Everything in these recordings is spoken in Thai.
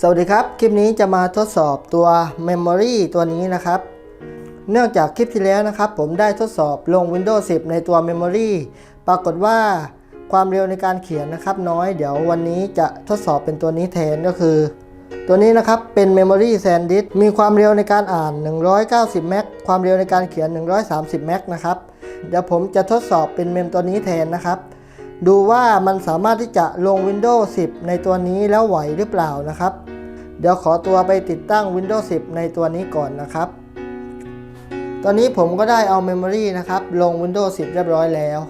สวัสดีครับ คลิปนี้จะมาทดสอบตัว Memory ตัวนี้นะครับ เนื่องจากคลิปที่แล้วนะครับ ผมได้ทดสอบลง Windows 10 ในตัว Memory ปรากฏว่าความเร็วในการเขียนนะครับ น้อยเดี๋ยววันนี้จะทดสอบเป็นตัวนี้แทนก็คือ ตัวนี้นะครับเป็น Memory SanDisk มีความเร็วในการอ่าน 190เมกความเร็วในการเขียน 130เมกนะครับ เดี๋ยวผมจะทดสอบเป็นเมมตัวนี้แทนนะครับดูว่ามันสามารถที่จะลง Windows 10 ในตัวนี้แล้วไหวหรือเปล่านะครับ เดี๋ยวขอตัวไปติดตั้ง Windows 10 ในตัวนี้ก่อนนะครับ ตอนนี้ผมก็ได้เอา Memory นะครับ ลง Windows 10 เรียบร้อยแล้ว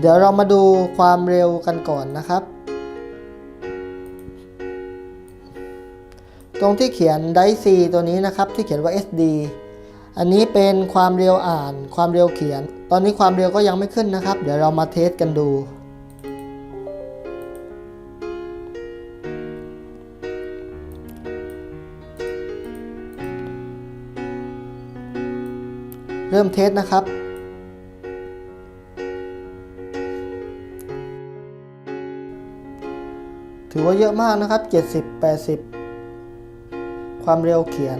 เดี๋ยวเรามาดูความเร็วกันก่อนนะครับ ตรงที่เขียน Drive C ตัวนี้นะครับ ที่เขียนว่า SD อันนี้เป็นความเร็วอ่าน ความเร็วเขียน ตอนนี้ความเร็วก็ยังไม่ขึ้นนะครับ เดี๋ยวเรามาเทสกันดู เริ่มเทสนะครับถือว่าเยอะมากนะครับ 70 80 ความเร็วเขียน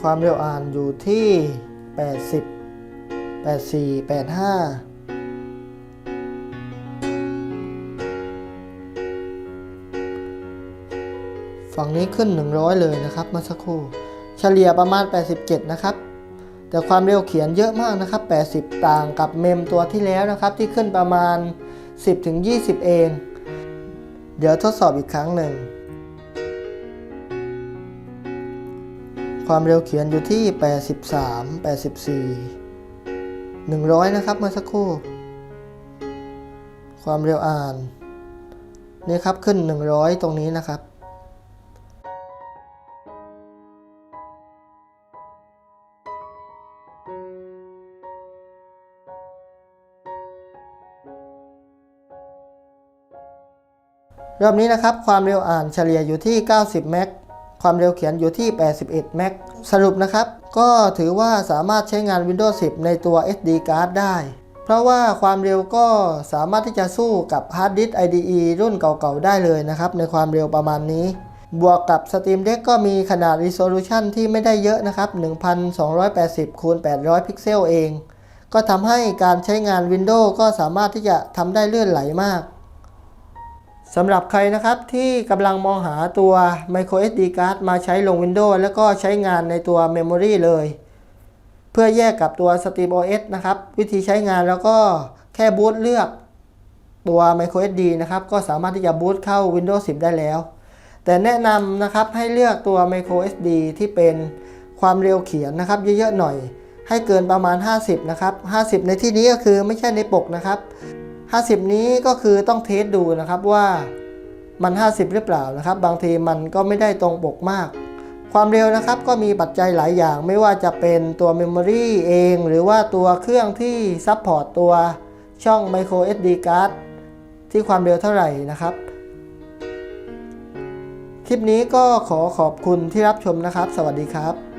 ความเร็วอ่านอยู่ที่ 80 84 85 ฝั่งนี้ขึ้น 100 เลยนะครับเมื่อสักครู่ เฉลี่ยประมาณ 87 นะครับ แต่ความเร็วเขียนเยอะมากนะครับ 80 ต่างกับเมมตัวที่แล้วนะครับ ที่ขึ้นประมาณ 10-20 เอง เดี๋ยวทดสอบอีกครั้งหนึ่ง ความเร็วเขียนอยู่ที่ 83 84 100 นะครับเมื่อสักครู่ ความเร็วอ่าน นี่ครับขึ้น 100 ตรงนี้นะครับ รอบนี้นะครับความเร็วอ่านเฉลี่ยอยู่ที่ 90เมกความเร็วเขียนอยู่ที่ 81เมกสรุปนะครับ ก็ถือว่าสามารถใช้งาน Windows 10 ในตัว SD card ได้ เพราะว่าความเร็วก็สามารถที่จะสู้กับฮาร์ดดิสก์ IDE รุ่นเก่าๆ ได้เลยนะครับ ในความเร็วประมาณนี้ บวกกับ Steam Deck ก็มีขนาด Resolution ที่ไม่ได้เยอะนะครับ 1280คูณ800 พิกเซลเอง ก็ทำให้การใช้งาน Windows ก็สามารถที่จะทำได้เลื่อนไหลมาก สำหรับใครนะครับที่กำลังมองหาตัว micro SD card มาใช้ลง Windows แล้วก็ใช้งานในตัว Memory เลย เพื่อแยกกับตัว SteamOS นะครับ วิธีใช้งานแล้วก็แค่บูตเลือกตัว micro SD นะครับ ก็สามารถที่จะบูตเข้า Windows 10 ได้แล้ว แต่แนะนำนะครับให้เลือกตัว micro SD ที่เป็นความเร็วเขียนนะครับ เยอะๆหน่อย ให้เกินประมาณ 50 นะครับ 50 ในที่นี้ก็คือไม่ใช่ในปกนะครับ 50 นี้ก็คือต้องเทสดูนะครับว่ามัน 50 หรือเปล่านะครับ บางทีมันก็ไม่ได้ตรงปกมาก ความเร็วนะครับก็มีปัจจัยหลายอย่าง ไม่ว่าจะเป็นตัว Memory เอง หรือว่าตัวเครื่องที่ซัพพอร์ตตัวช่อง Micro SD card ที่ความเร็วเท่าไหร่นะครับ คลิปนี้ก็ขอขอบคุณที่รับชมนะครับ สวัสดีครับ